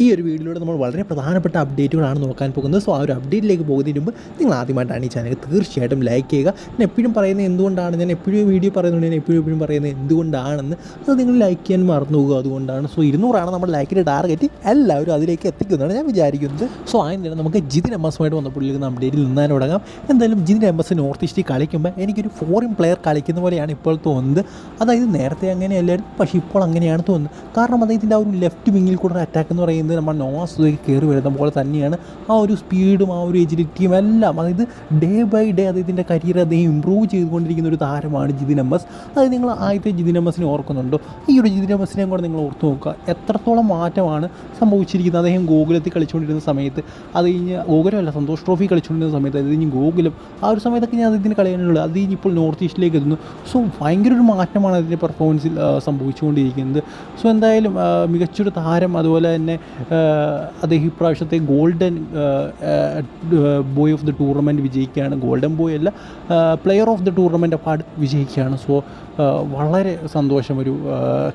ഈ ഒരു വീഡിയോയിലൂടെ നമ്മൾ വളരെ പ്രധാനപ്പെട്ട അപ്ഡേറ്റുകളാണ് നോക്കാൻ പോകുന്നത്. സോ ആ ഒരു അപ്ഡേറ്റിലേക്ക് പോകുന്നതിന് മുമ്പ് നിങ്ങൾ ആദ്യമായിട്ടാണ് ഈ ചാനൽ തീർച്ചയായിട്ടും ലൈക്ക് ചെയ്യുക. ഞാൻ എപ്പോഴും പറയുന്നത് എന്തുകൊണ്ടാണ്? ഞാൻ എപ്പോഴും വീഡിയോ പറയുന്നുണ്ട് ഞാൻ എപ്പോഴും എപ്പോഴും പറയുന്നത് എന്തുകൊണ്ടാണെന്ന് അത് നിങ്ങൾ ലൈക്ക് ചെയ്യാൻ മറന്നു പോകുക അതുകൊണ്ടാണ്. സോ ഇരുന്നൂറാണ് നമ്മുടെ ലൈക്കിന്റെ ടാർഗറ്റ് എല്ലാവരും അതിലേക്ക് എത്തിക്കുന്നതാണ് ഞാൻ വിചാരിക്കുന്നത്. സോ ആദ്യം നമുക്ക് ജിതിൻ എം എസുമായിട്ട് വന്നപ്പോഴേക്കും അപ്ഡേറ്റിൽ നിന്നാൻ തുടങ്ങാം. എന്തായാലും ജിതിൻ എം എസ് നോർത്ത് ഈസ്റ്റിൽ കളിക്കുമ്പോൾ എനിക്കൊരു ഫോറിൻ പ്ലെയർ കളിക്കുന്ന പോലെയാണ് ഇപ്പോൾ തോന്നുന്നത്. അതായത് നേരത്തെ അങ്ങനെയല്ലായിരുന്നു പക്ഷേ ഇപ്പോൾ അങ്ങനെയാണ് തോന്നുന്നത്. കാരണം അദ്ദേഹത്തിന്റെ ആ ഒരു ലെഫ്റ്റ് വിങ്ങിൽ കൂടെ അറ്റാക്ക് എന്ന് പറയുന്നത് നമ്മൾ നോവാസുലേക്ക് കയറി വരുന്ന പോലെ തന്നെയാണ് ആ ഒരു സ്പീഡും ആ ഒരു എജിലിറ്റിയും എല്ലാം. അതായത് ഡേ ബൈ ഡേ അദ്ദേഹത്തിന്റെ കരിയർ അദ്ദേഹം ഇമ്പ്രൂവ് ചെയ്തുകൊണ്ടിരിക്കുന്ന ഒരു താരമാണ് ജിതിൻ എം എസ് അത് നിങ്ങൾ ആദ്യത്തെ ജിതിൻ എസിനെ ഓർക്കുന്നുണ്ടോ? ഈ ഒരു ജിതിൻ എം എസിനെയും കൂടെ നിങ്ങൾ ഓർത്ത് നോക്കുക. എത്രത്തോളം മാറ്റമാണ് സംഭവിച്ചിരിക്കുന്നത് അദ്ദേഹം ഗോകുലത്തിൽ കളിച്ചുകൊണ്ടിരുന്ന സമയത്ത്. അത് കഴിഞ്ഞ് ഗോകുലമല്ല സന്തോഷ് ട്രോഫി കളിച്ചുകൊണ്ടിരുന്ന സമയത്ത് അത് കഴിഞ്ഞ് ഗോകുലം. ആ ഒരു സമയത്തൊക്കെ ഞാൻ അദ്ദേഹത്തിന് കളിയാനുള്ളത് അത് കഴിഞ്ഞ് ഇപ്പോൾ നോർത്ത് ഈസ്റ്റിലേക്ക് എത്തുന്നു. സോ ഭയങ്കര ഒരു മാറ്റമാണ് അതിന്റെ പെർഫോമൻസിൽ സംഭവിച്ചുകൊണ്ടിരിക്കുന്നത്. സോ എന്തായാലും മികച്ചൊരു താരം അതുപോലെ തന്നെ അദ്ദേഹം ഇപ്രാവശ്യത്തെ golden boy of the tournament വിജയിക്കുകയാണ്. Golden boy അല്ല player of the tournament award വിജയിക്കുകയാണ്. So വളരെ സന്തോഷം ഒരു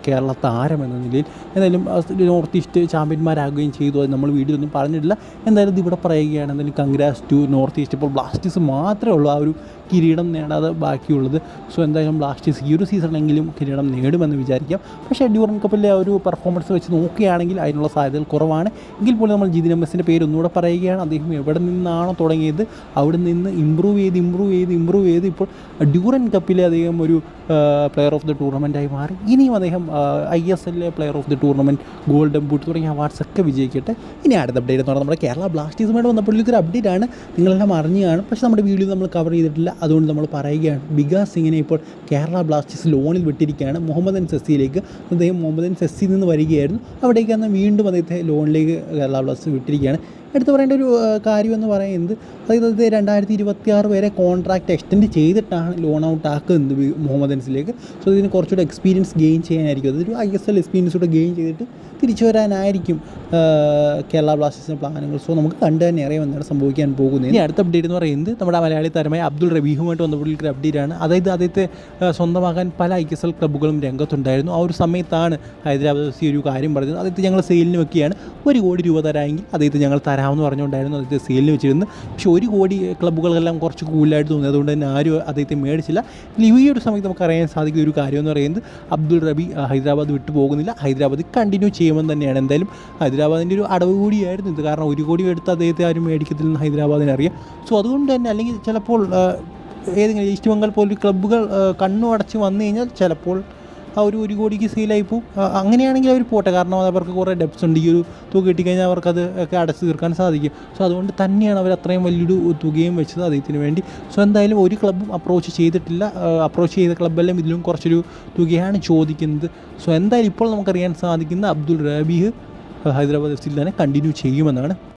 കേരള താരം എന്ന നിലയിൽ. എന്തായാലും നോർത്ത് ഈസ്റ്റ് ചാമ്പ്യന്മാരാകുകയും ചെയ്തു അത് നമ്മൾ വീഡിയോ ഒന്നും പറഞ്ഞിട്ടില്ല. എന്തായാലും ഇത് ഇവിടെ പറയുകയാണ്. എന്തായാലും കൺഗ്രാസ് ടു നോർത്ത് ഈസ്റ്റ്. ഇപ്പോൾ ബ്ലാസ്റ്റേഴ്സ് മാത്രമേ ഉള്ളൂ. ആ ഒരു കിരീടം നേടാതെ ബാക്കിയുള്ളത്. സോ എന്തായാലും ബ്ലാസ്റ്റേഴ്സ് ഈ ഒരു സീസണെങ്കിലും കിരീടം നേടുമെന്ന് വിചാരിക്കാം. പക്ഷേ ഡ്യൂറൻ കപ്പിലെ ആ ഒരു പെർഫോമൻസ് വെച്ച് നോക്കുകയാണെങ്കിൽ അതിനുള്ള സാധ്യതകൾ കുറവാണ്. എങ്കിൽ പോലും നമ്മൾ ജിതിൻ എം എസിന്റെ പേര് ഒന്നുകൂടെ പറയുകയാണ്. അദ്ദേഹം എവിടെ നിന്നാണോ തുടങ്ങിയത് അവിടെ നിന്ന് ഇമ്പ്രൂവ് ചെയ്ത് ഇമ്പ്രൂവ് ചെയ്ത് ഇമ്പ്രൂവ് ചെയ്ത് ഇപ്പോൾ ഡ്യൂറൻ കപ്പിലെ അദ്ദേഹം ഒരു പ്ലെയർ ഓഫ് ദി ടൂർണമെന്റായി മാറി. ഇനിയും അദ്ദേഹം I S എല്ലിലെ player of the tournament golden boot തുടങ്ങിയ അവാർഡ്സ് ഒക്കെ വിജയിക്കട്ടെ. ഇനി അടുത്ത അപ്ഡേറ്റ് എന്ന് പറഞ്ഞാൽ നമ്മുടെ കേരള ബ്ലാസ്റ്റേഴ്സുമായിട്ട് ഒരു അപ്ഡേറ്റ് ആണ്. നിങ്ങളെല്ലാം അറിഞ്ഞാണ് പക്ഷേ നമ്മുടെ വീഡിയോ നമ്മൾ കവർ ചെയ്തിട്ടില്ല. അതുകൊണ്ട് നമ്മൾ പറയുകയാണ് ബികാസ് സിംഗിനെ ഇപ്പോൾ കേരള ബ്ലാസ്റ്റേഴ്സ് ലോണിൽ വിട്ടിരിക്കുകയാണ്. മുഹമ്മദ് മുഹമ്മദൻ സെസ്സിയിലേക്ക്. അദ്ദേഹം മുഹമ്മദ് മുഹമ്മദൻ സെസ്സിയിൽ നിന്ന് വരികയായിരുന്നു. അവിടേക്ക് അന്ന് വീണ്ടും അദ്ദേഹത്തെ ലോണിലേക്ക് കേരള ബ്ലാസ്റ്റേഴ്സ് വിട്ടിരിക്കുകയാണ്. എടുത്തു പറയേണ്ട ഒരു കാര്യമെന്ന് പറയുന്നത് അതായത് രണ്ടായിരത്തി ഇരുപത്തി ആറ് വരെ കോൺട്രാക്റ്റ് എക്സ്റ്റെൻഡ് ചെയ്തിട്ടാണ് ലോൺ ഔട്ട് ആക്കുന്നത് മുഹമ്മദ് അൻസിലേക്ക്. സോ ഇതിന് കുറച്ചുകൂടെ എക്സ്പീരിയൻസ് ഗെയിൻ ചെയ്യാനായിരിക്കും. അതൊരു ഐ എസ് എൽ എക്സ്പീരിയൻസ് കൂടെ ഗെയിൻ ചെയ്തിട്ട് തിരിച്ചു വരാനായിരിക്കും കേരള ബ്ലാസ്റ്റേഴ്സിന്റെ പ്ലാനുകൾ. സോ നമുക്ക് കണ്ടു തന്നെ അറിയാമെന്നാണ് സംഭവിക്കാൻ പോകുന്നത്. ഇനി അടുത്ത അപ്ഡേറ്റ് എന്ന് പറയുന്നത് നമ്മുടെ മലയാളി താരമായ അബ്ദുൾ റബീഹുമായിട്ട് വന്നപ്പോഴേക്കും ഒരു അപ്ഡേറ്റ് ആണ്. അതായത് അദ്ദേഹത്തെ സ്വന്തമാക്കാൻ പല ഐ എസ് എൽ ക്ലബ്ബുകളും രംഗത്തുണ്ടായിരുന്നു. ആ ഒരു സമയത്താണ് ഹൈദരാബാദ് ഒരു കാര്യം പറഞ്ഞത്. അദ്ദേഹത്തെ ഞങ്ങൾ സെയിലിന് വെക്കുകയാണ്. ഒരു കോടി രൂപ തരാമെങ്കിൽ അദ്ദേഹത്തെ ഞങ്ങൾ തരാമെന്ന് പറഞ്ഞുകൊണ്ടായിരുന്നു അദ്ദേഹത്തെ സെയിലിന് വെച്ചിരുന്നത്. പക്ഷേ ഒരു കോടി ക്ലബ്ബുകളെല്ലാം കുറച്ച് കൂടുതലായിട്ട് തോന്നി. അതുകൊണ്ട് തന്നെ ആരും അദ്ദേഹത്തെ മേടിച്ചില്ല. ഇനി ഈ ഒരു സമയത്ത് നമുക്ക് അറിയാൻ സാധിക്കുന്ന ഒരു കാര്യം എന്ന് പറയുന്നത് അബ്ദുൾ റബി ഹൈദരാബാദ് വിട്ടു പോകുന്നില്ല. ഹൈദരാബാദ് കണ്ടിന്യൂ ചെയ്യുമെന്ന് തന്നെയാണ്. എന്തായാലും ഹൈദരാബാദിന്റെ ഒരു അടവ് കൂടിയായിരുന്നു ഇത്. കാരണം ഒരു കോടി എടുത്ത് അദ്ദേഹത്തെ ആരും മേടിക്കത്തില്ലെന്ന് ഹൈദരാബാദിനെ അറിയാം. സോ അതുകൊണ്ട് തന്നെ അല്ലെങ്കിൽ ചിലപ്പോൾ ഏതെങ്കിലും ഈസ്റ്റ് ബംഗാൾ പോലൊരു ക്ലബ്ബുകൾ കണ്ണു അടച്ച് വന്നു കഴിഞ്ഞാൽ ചിലപ്പോൾ ആ ഒരു ഒരു കോടിക്ക് സെയിലായി പോകും അങ്ങനെയാണെങ്കിൽ അവർ പോട്ടെ. കാരണം അവർക്ക് കുറേ ഡെപ്സ് ഉണ്ട്. ഈ ഒരു തുക കിട്ടിക്കഴിഞ്ഞാൽ അവർക്കത് ഒക്കെ അടച്ചു തീർക്കാൻ സാധിക്കും. സോ അതുകൊണ്ട് തന്നെയാണ് അവർ അത്രയും വലിയൊരു തുകയും വെച്ചത് അദ്ദേഹത്തിന് വേണ്ടി. സോ എന്തായാലും ഒരു ക്ലബ്ബും അപ്രോച്ച് ചെയ്തിട്ടില്ല. അപ്രോച്ച് ചെയ്ത ക്ലബ്ബെല്ലാം ഇതിലും കുറച്ചൊരു തുകയാണ് ചോദിക്കുന്നത്. സോ എന്തായാലും ഇപ്പോൾ നമുക്കറിയാൻ സാധിക്കുന്ന അബ്ദുൾ റബീഹ് ഹൈദരാബാദ് എഫ് സിയിൽ തന്നെ കണ്ടിന്യൂ ചെയ്യുമെന്നാണ്.